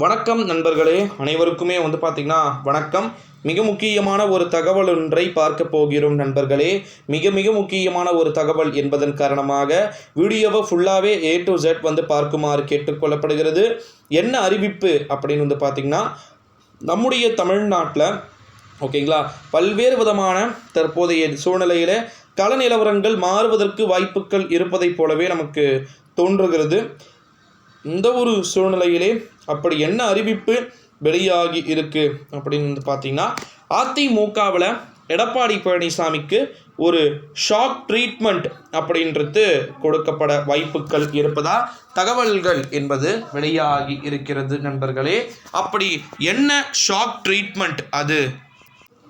வணக்கம் நண்பர்களே அனைவருக்குமே வந்து பார்த்திங்கன்னா வணக்கம். மிக முக்கியமான ஒரு தகவல் ஒன்றை பார்க்க போகிறோம் நண்பர்களே. மிக மிக முக்கியமான ஒரு தகவல் என்பதன் காரணமாக வீடியோவை ஃபுல்லாகவே ஏ டு ஜெட் வந்து பார்க்குமாறு கேட்டுக்கொள்ளப்படுகிறது என்ன அறிவிப்பு அப்படின்னு வந்து பார்த்திங்கன்னா நம்முடைய தமிழ்நாட்டில் ஓகேங்களா பல்வேறு விதமான தற்போதைய சூழ்நிலையில் கள நிலவரங்கள் மாறுவதற்கு வாய்ப்புகள் இருப்பதைப் போலவே நமக்கு தோன்றுகிறது. இந்த ஒரு சூழ்நிலையிலே அப்படி என்ன அறிவிப்பு வெளியாகி இருக்கு அப்படின்னு வந்து பார்த்தீங்கன்னா அதிமுகவில் எடப்பாடி பழனிசாமிக்கு ஒரு ஷாக் ட்ரீட்மெண்ட் அப்படின்றது கொடுக்கப்பட வாய்ப்புகள் இருப்பதா தகவல்கள் என்பது வெளியாகி இருக்கிறது நண்பர்களே. அப்படி என்ன ஷாக் ட்ரீட்மெண்ட் அது?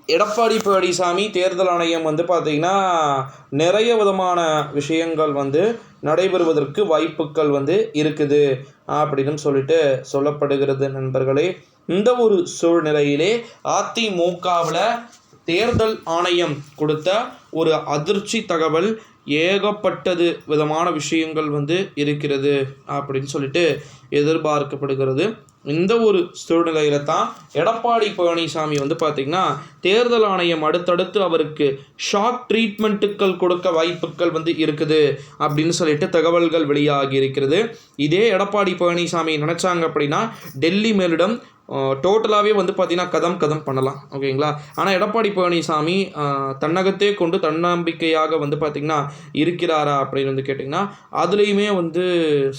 எடப்பாடி பழனிசாமி தேர்தல் ஆணையம் வந்து பார்த்திங்கன்னா நிறைய விதமான விஷயங்கள் வந்து நடைபெறுவதற்கு வாய்ப்புகள் வந்து இருக்குது அப்படின்னு சொல்லிட்டு சொல்லப்படுகிறது நண்பர்களே. இந்த ஒரு சூழ்நிலையிலே அதிமுகவில் தேர்தல் ஆணையம் கொடுத்த ஒரு அதிர்ச்சி தகவல் ஏகப்பட்டது விதமான விஷயங்கள் வந்து இருக்கிறது அப்படின்னு சொல்லிட்டு எதிர்பார்க்கப்படுகிறது. இந்த ஒரு சூழ்நிலையில தான் எடப்பாடி பழனிசாமி வந்து பார்த்திங்கன்னா தேர்தல் ஆணையம் அடுத்தடுத்து அவருக்கு ஷாக் ட்ரீட்மெண்ட்டுகள் கொடுக்க வாய்ப்புகள் வந்து இருக்குது அப்படின்னு சொல்லிட்டு தகவல்கள் வெளியாகி இருக்கிறது. இதே எடப்பாடி பழனிசாமி நினச்சாங்க அப்படின்னா டெல்லி மேலிடம் டோட்டலாகவே வந்து பார்த்திங்கன்னா கதம் கதம் பண்ணலாம். ஓகேங்களா? ஆனால் எடப்பாடி பழனிசாமி தன்னகத்தே கொண்டு தன்னம்பிக்கையாக வந்து பார்த்திங்கன்னா இருக்கிறாரா அப்படின்னு வந்து கேட்டிங்கன்னா அதுலேயுமே வந்து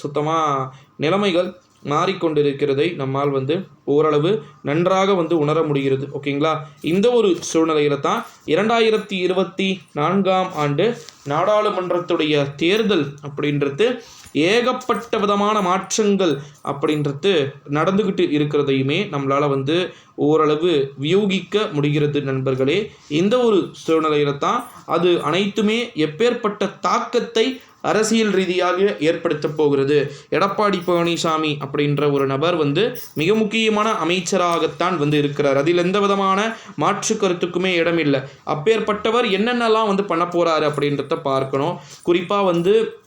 சுத்தமாக நிலைமைகள் மாறிக்கொண்டிருக்கிறதை நம்மால் வந்து ஓரளவு நன்றாக வந்து உணர முடிகிறது. ஓகேங்களா? இந்த ஒரு சூழ்நிலையில தான் இரண்டாயிரத்தி இருபத்தி நான்காம் ஆண்டு நாடாளுமன்றத்துடைய தேர்தல் அப்படின்றது ஏகப்பட்ட விதமான மாற்றங்கள் அப்படின்றது நடந்துக்கிட்டு இருக்கிறதையுமே நம்மளால் வந்து ஓரளவு வியூகிக்க முடிகிறது நண்பர்களே. இந்த ஒரு சூழ்நிலையில தான் அது அனைத்துமே எப்பேற்பட்ட தாக்கத்தை அரசியல் ரீதியாக ஏற்படுத்த போகிறது. எடப்பாடி பழனிசாமி அப்படின்ற ஒரு நபர் வந்து மிக முக்கியமான அமைச்சராகத்தான் வந்து இருக்கிறார். அதில் எந்த விதமான மாற்று கருத்துக்குமே இடமில்லை. அப்பேற்பட்டவர் என்னென்னலாம் வந்து பண்ண போகிறாரு அப்படின்றத பார்க்கணும். குறிப்பாக வந்து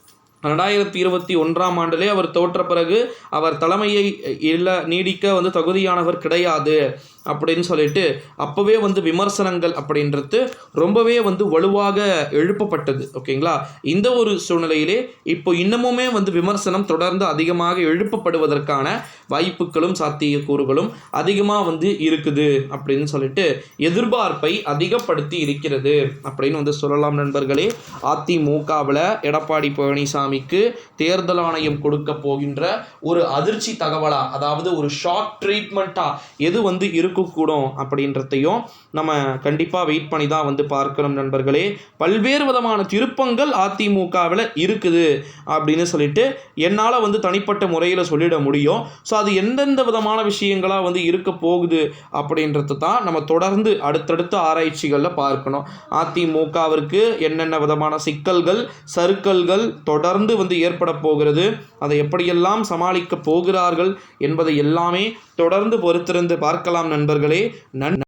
ரெண்டாயிரத்தி இருபத்தி ஒன்றாம் ஆண்டிலே அவர் தோற்ற பிறகு அவர் தலைமையை இல்லை நீடிக்க வந்து தகுதியானவர் கிடையாது. அப்படின்னு சொல்லிட்டு அப்போவே வந்து விமர்சனங்கள் அப்படின்றது ரொம்பவே வந்து வலுவாக எழுப்பப்பட்டது ஓகேங்களா? இந்த ஒரு சூழ்நிலையிலே இப்போ இன்னமுமே வந்து விமர்சனம் தொடர்ந்து அதிகமாக எழுப்பப்படுவதற்கான வாய்ப்புகளும் சாத்தியக்கூறுகளும் அதிகமாக வந்து இருக்குது அப்படின்னு சொல்லிட்டு எதிர்பார்ப்பை அதிகப்படுத்தி இருக்கிறது அப்படின்னு வந்து சொல்லலாம் நண்பர்களே. அதிமுகவில் எடப்பாடி பழனிசாமிக்கு தேர்தல் ஆணையம் கொடுக்க போகின்ற ஒரு அதிர்ச்சி தகவலா அதாவது ஒரு ஷாக் ட்ரீட்மெண்ட்டாக எது வந்து இருக்கக்கூடும் அப்படின்றதையும் நம்ம கண்டிப்பாக வெயிட் பண்ணி தான் வந்து பார்க்கணும் நண்பர்களே. பல்வேறு விதமான திருப்பங்கள் அதிமுகவில் இருக்குது அப்படின்னு சொல்லிட்டு என்னால் வந்து தனிப்பட்ட முறையில் சொல்லிட முடியும். ஸோ அது எந்தெந்த விதமான விஷயங்களாக வந்து இருக்க போகுது அப்படின்றது தான் நம்ம தொடர்ந்து அடுத்தடுத்த ஆராய்ச்சிகளில் பார்க்கணும். அதிமுகவிற்கு என்னென்ன விதமான சிக்கல்கள் சறுக்கல்கள் தொடர்ந்து வந்து ஏற்பட போகிறது அதை எப்படியெல்லாம் சமாளிக்க போகிறார்கள் என்பதை எல்லாமே தொடர்ந்து பொறுத்திருந்து பார்க்கலாம் நண்பர்களே நன்